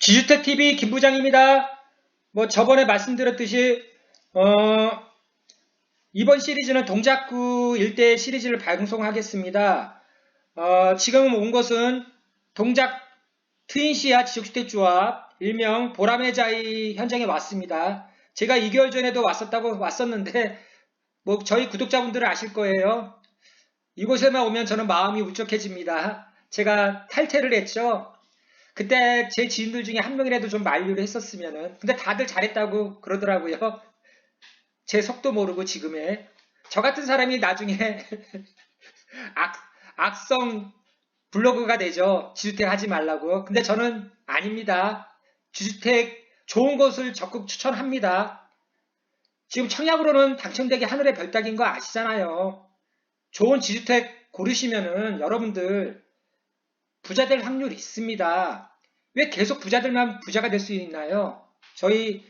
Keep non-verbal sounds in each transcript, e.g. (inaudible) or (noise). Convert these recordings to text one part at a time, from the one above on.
지주택TV 김 부장입니다. 뭐 저번에 말씀드렸듯이 어, 이번 시리즈는 동작구 일대 시리즈를 방송하겠습니다. 어, 지금 온 것은 동작 트윈시아 지역주택조합 일명 보라매자이 현장에 왔습니다. 제가 2개월 전에도 왔었다고 왔었는데 뭐 저희 구독자분들은 아실 거예요. 이곳에만 오면 저는 마음이 울적해집니다. 제가 탈퇴를 했죠. 그때 제 지인들 중에 한 명이라도 좀 만류를 했었으면은 근데 다들 잘했다고 그러더라고요. 제 속도 모르고 지금의 저 같은 사람이 나중에 (laughs) 악, 악성 블로그가 되죠. 지주택 하지 말라고. 근데 저는 아닙니다. 지주택 좋은 곳을 적극 추천합니다. 지금 청약으로는 당첨되기 하늘의 별 따기인 거 아시잖아요. 좋은 지주택 고르시면은 여러분들 부자 될 확률이 있습니다. 왜 계속 부자들만 부자가 될 수 있나요? 저희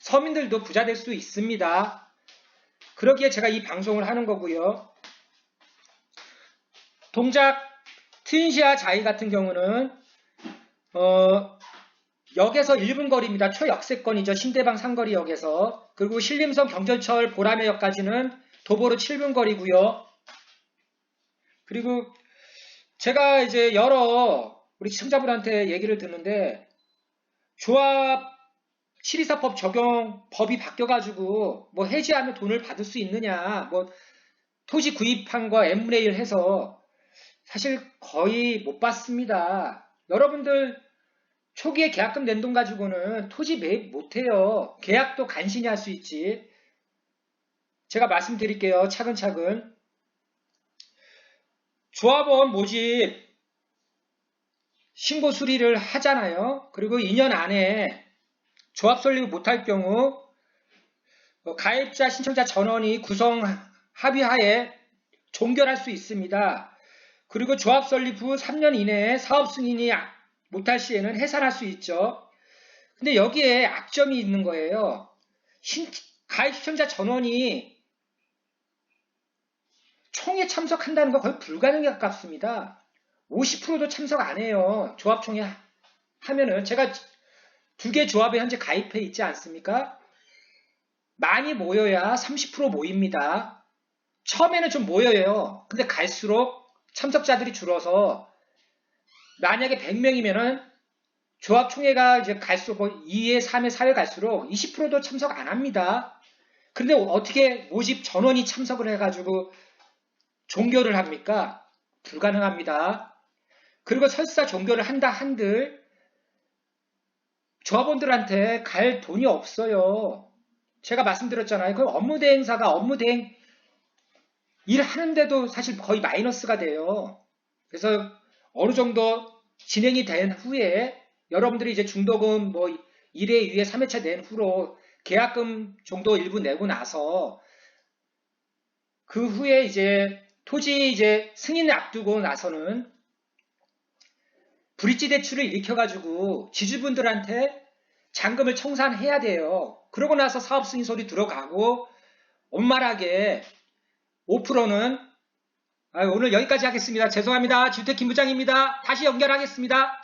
서민들도 부자 될 수 있습니다. 그러기에 제가 이 방송을 하는 거고요. 동작 트윈시아 자이 같은 경우는 어, 역에서 1분 거리입니다. 초역세권이죠. 신대방 상거리역에서. 그리고 신림성 경전철 보라매역까지는 도보로 7분 거리고요. 그리고 제가 이제 여러 우리 시청자분한테 얘기를 듣는데 조합 724법 적용 법이 바뀌어가지고 뭐 해지하면 돈을 받을 수 있느냐 뭐 토지 구입한 거 n분의 1 해서 사실 거의 못 받습니다. 여러분들 초기에 계약금 낸 돈 가지고는 토지 매입 못해요. 계약도 간신히 할 수 있지. 제가 말씀드릴게요. 차근차근. 조합원 모집 신고 수리를 하잖아요. 그리고 2년 안에 조합 설립 못할 경우 어, 가입자 신청자 전원이 구성 합의하에 종결할 수 있습니다. 그리고 조합 설립 후 3년 이내에 사업 승인이 못할 시에는 해산할 수 있죠. 근데 여기에 악점이 있는 거예요. 신, 가입 시청자 전원이 총에 참석한다는 거 거의 불가능에 가깝습니다. 50%도 참석 안 해요. 조합총회 하면은 제가 두 개 조합에 현재 가입해 있지 않습니까? 많이 모여야 30% 모입니다. 처음에는 좀 모여요. 근데 갈수록 참석자들이 줄어서 만약에 100명이면은 조합총회가 이제 갈수록 2회, 3회, 4회 갈수록 20%도 참석 안 합니다. 근데 어떻게 모집 전원이 참석을 해가지고 종교를 합니까? 불가능합니다. 그리고 설사 종교를 한다 한들 조합원들한테 갈 돈이 없어요. 제가 말씀드렸잖아요. 그 업무 대행사가 업무 대행 일하는데도 사실 거의 마이너스가 돼요. 그래서 어느 정도 진행이 된 후에 여러분들이 이제 중도금 뭐 1회, 2회, 3회차 낸 후로 계약금 정도 일부 내고 나서 그 후에 이제 토지 이제 승인을 앞두고 나서는 브릿지 대출을 일으켜가지고 지주분들한테 잔금을 청산해야 돼요. 그러고 나서 사업 승인 소리 들어가고 원만하게 5%는 오늘 여기까지 하겠습니다. 죄송합니다. 주택 김부장입니다. 다시 연결하겠습니다.